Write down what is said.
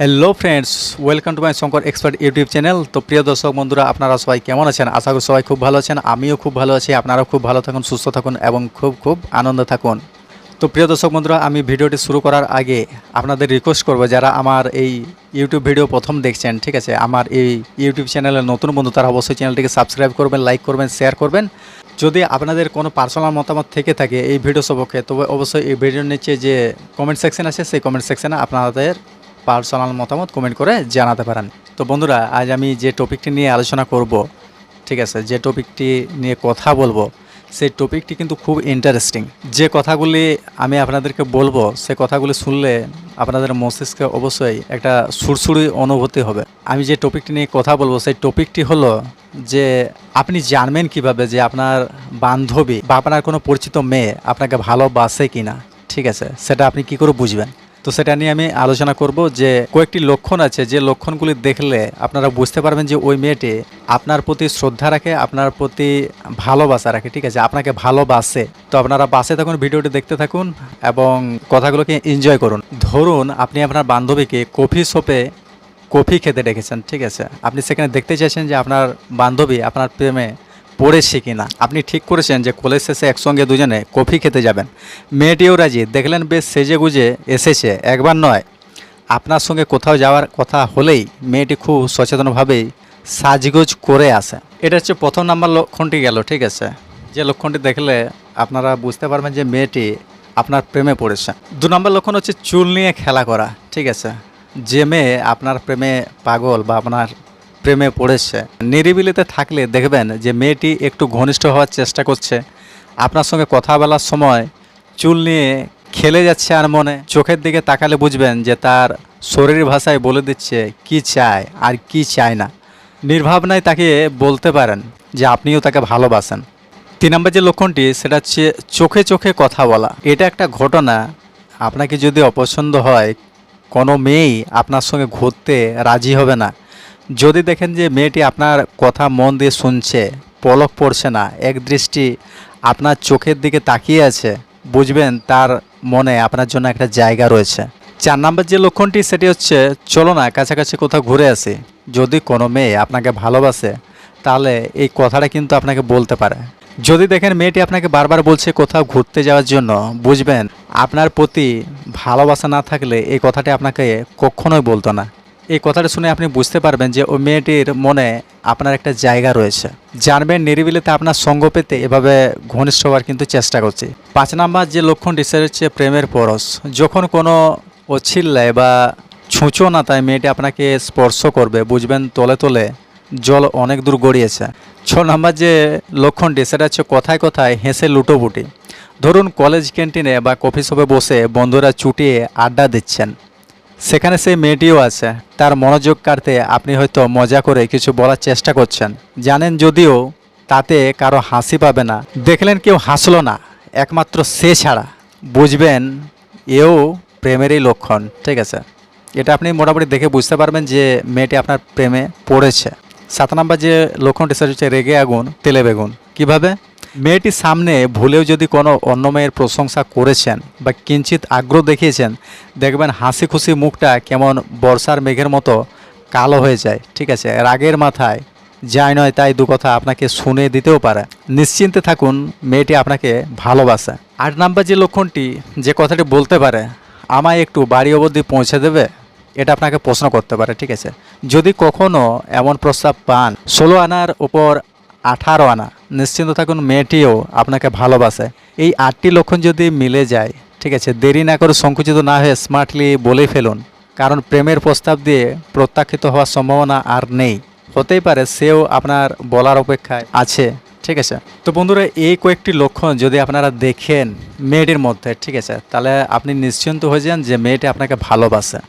Hello friends welcome to my Shankar expert YouTube channel তো প্রিয় দর্শক, বন্ধুরা, আপনারা সবাই কেমন আছেন? আশা করি সবাই খুব ভালো আছেন, আমিও খুব ভালো আছি। আপনারাও খুব ভালো থাকুন, সুস্থ থাকুন এবং খুব খুব আনন্দ থাকুন। তো প্রিয় দর্শক, বন্ধুরা, আমি ভিডিওটি শুরু করার আগে আপনাদের রিকোয়েস্ট করব, যারা আমার এই ইউটিউব ভিডিও প্রথম দেখছেন, ঠিক আছে? আমার এই ইউটিউব চ্যানেলের নতুন বন্ধু, তারা অবশ্যই চ্যানেলটিকে সাবস্ক্রাইব করবেন লাইক করবেন শেয়ার করবেন। যদি আপনাদের কোনো পার্সোনাল মতামত থেকে থাকে এই ভিডিও সপক্ষে তবে অবশ্যই এই ভিডিওর নিচে যে কমেন্ট সেকশন আছে, সেই কমেন্ট সেকশনে আপনাদের পার্সোনাল মতামত কমেন্ট করে জানাতে পারেন। তো বন্ধুরা, আজ আমি যে টপিকটি নিয়ে আলোচনা করব, ঠিক আছে, যে টপিকটি নিয়ে কথা বলব, সেই টপিকটি কিন্তু খুব ইন্টারেস্টিং যে কথাগুলি আমি আপনাদেরকে বলব, সে কথাগুলি শুনলে আপনাদের মস্তিষ্কে অবশ্যই একটা সুরসুরি অনুভূতি হবে। আমি যে টপিকটি নিয়ে কথা বলব, সেই টপিকটি হলো যে আপনি জানবেন কীভাবে যে আপনার বান্ধবী বা আপনার কোনো পরিচিত মেয়ে আপনাকে ভালোবাসে কিনা, ঠিক আছে, সেটা আপনি কি করে বুঝবেন? তো সেটা নিয়ে আমি আলোচনা করব যে কয়েকটি লক্ষণ আছে, যে লক্ষণগুলি দেখলে আপনারা বুঝতে পারবেন যে ওই মেয়েটি আপনার প্রতি শ্রদ্ধা রাখে, আপনার প্রতি ভালোবাসা রাখে, ঠিক আছে? আপনাকে ভালোবাসে। তো আপনারা বাসে থাকুন, ভিডিওটি দেখতে থাকুন এবং কথাগুলোকে এনজয় করুন। ধরুন আপনি আপনার বান্ধবীকে কফি শপে কফি খেতে ডেকেছেন, ঠিক আছে? আপনি সেখানে দেখতে চাইছেন যে আপনার বান্ধবী আপনার প্রেমে পড়েছে কিনা। আপনি ঠিক করেছেন যে কলেজ শেষে একসঙ্গে দুজনে কফি খেতে যাবেন। মেয়েটিও রাজি, দেখলেন বেশ সেজে গুজে এসেছে, একবার নয়। আপনার সঙ্গে কোথাও যাওয়ার কথা হলেই মেয়েটি খুব সচেতনভাবেই সাজগোজ করে আসে। এটা হচ্ছে প্রথম নাম্বার লক্ষণটি গেল, ঠিক আছে? যে লক্ষণটি দেখলে আপনারা বুঝতে পারবেন যে মেয়েটি আপনার প্রেমে পড়েছে। দু নম্বর লক্ষণ হচ্ছে চুল নিয়ে খেলা করা, ঠিক আছে? যে মেয়ে আপনার প্রেমে পাগল বা আপনার প্রেমে পড়েছে। নিরিবিলিতে থাকলে দেখবেন যে মেয়েটি একটু ঘনিষ্ঠ হওয়ার চেষ্টা করছে। আপনার সঙ্গে কথা বলার সময় চুল নিয়ে খেলে যাচ্ছে আর মনে। চোখের দিকে তাকালে বুঝবেন যে তার শরীর ভাষায় বলে দিচ্ছে, কি চায় আর কি চায় না? নির্ভাবনায় তাকে বলতে পারেন যে আপনিও তাকে ভালোবাসেন। তিন নম্বর যে লক্ষণটি, সেটা হচ্ছে চোখে চোখে কথা বলা। এটা একটা ঘটনা। আপনাকে যদি অপছন্দ হয়, কোনো মেয়েই আপনার সঙ্গে ঘুরতে রাজি হবে না। যদি দেখেন যে মেয়েটি আপনার কথা মন দিয়ে শুনছে, পলক পড়ছে না, এক দৃষ্টি আপনার চোখের দিকে তাকিয়ে আছে, বুঝবেন তার মনে আপনার জন্য একটা জায়গা রয়েছে। চার নম্বর যে লক্ষণটি, সেটি হচ্ছে, চলো না, কাছাকাছি কোথাও ঘুরে আসি। যদি কোনো মেয়ে আপনাকে ভালোবাসে, তাহলে এই কথাটা কিন্তু আপনাকে বলতে পারে। যদি দেখেন মেয়েটি আপনাকে বারবার বলছে কোথাও ঘুরতে যাওয়ার জন্য, বুঝবেন আপনার প্রতি ভালোবাসা না থাকলে এই কথাটি আপনাকে কখনোই বলতো না। এই কথাটা শুনে আপনি বুঝতে পারবেন যে ওই মেয়েটির মনে আপনার একটা জায়গা রয়েছে। জানবেন নিরিবিলিতে আপনার সঙ্গ পেতে এভাবে ঘনিষ্ঠ হওয়ার কিন্তু চেষ্টা করছি। পাঁচ নাম্বার যে লক্ষণটি সেটা হচ্ছে প্রেমের পরশ। যখন কোনো অছিল্লায় বা ছুঁচো না তাই মেয়েটি আপনাকে স্পর্শ করবে, বুঝবেন তলে তলে জল অনেক দূর গড়িয়েছে। ছ নম্বর যে লক্ষণটি সেটা হচ্ছে কথায় কথায় হেসে লুটোপুটি। ধরুন কলেজ ক্যান্টিনে বা কফি শপে বসে বন্ধুরা চুটিয়ে আড্ডা দিচ্ছেন। সেখানে সেই মেয়েটিও আছে। তার মনোযোগ কাটতে আপনি হয়তো মজা করে কিছু বলার চেষ্টা করছেন। জানেন যদিও তাতে কারও হাসি পাবে না। দেখলেন কেউ হাসলো না, একমাত্র সে ছাড়া। বুঝবেন, এও প্রেমেরই লক্ষণ, ঠিক আছে? এটা আপনি মোটামুটি দেখে বুঝতে পারবেন যে মেয়েটি আপনার প্রেমে পড়েছে। সাত নম্বর যে লক্ষণটি সেটা হচ্ছে রেগে আগুন, তেলে বেগুন। কীভাবে? মেয়েটির সামনে ভুলেও যদি কোনো অন্য মেয়ের প্রশংসা করেছেন বা কিঞ্চিত আগ্রহ দেখিয়েছেন, দেখবেন হাসি খুশি মুখটা কেমন বর্ষার মেঘের মতো কালো হয়ে যায়। ঠিক আছে, রাগের মাথায় যাই নয়, তাই দু কথা আপনাকে শুনে দিতেও পারে। নিশ্চিন্তে থাকুন, মেয়েটি আপনাকে ভালোবাসে। আট নাম্বার যে লক্ষণটি, যে কথাটি বলতে পারে, আমায় একটু বাড়ি অবধি পৌঁছে দেবে, এটা আপনাকে প্রশ্ন করতে পারে। ঠিক আছে, যদি কখনো এমন প্রস্তাব পান, ষোলো আনার উপর আঠারো আনা। নিশ্চিন্ত থাকুন, মেয়েটিও আপনাকে ভালোবাসে। এই আটটি লক্ষণ যদি মিলে যায়, ঠিক আছে, দেরি না করে সংকুচিত না হয়ে স্মার্টলি বলেই ফেলুন। কারণ প্রেমের প্রস্তাব দিয়ে প্রত্যাখ্যিত হওয়ার সম্ভাবনা আর নেই। হতেই পারে সেও আপনার বলার অপেক্ষায় আছে, ঠিক আছে। তো বন্ধুরা, এই কয়েকটি লক্ষণ যদি আপনারা দেখেন মেয়েটির মধ্যে, ঠিক আছে, তাহলে আপনি নিশ্চিন্ত হয়ে যান যে মেয়েটি আপনাকে ভালোবাসে।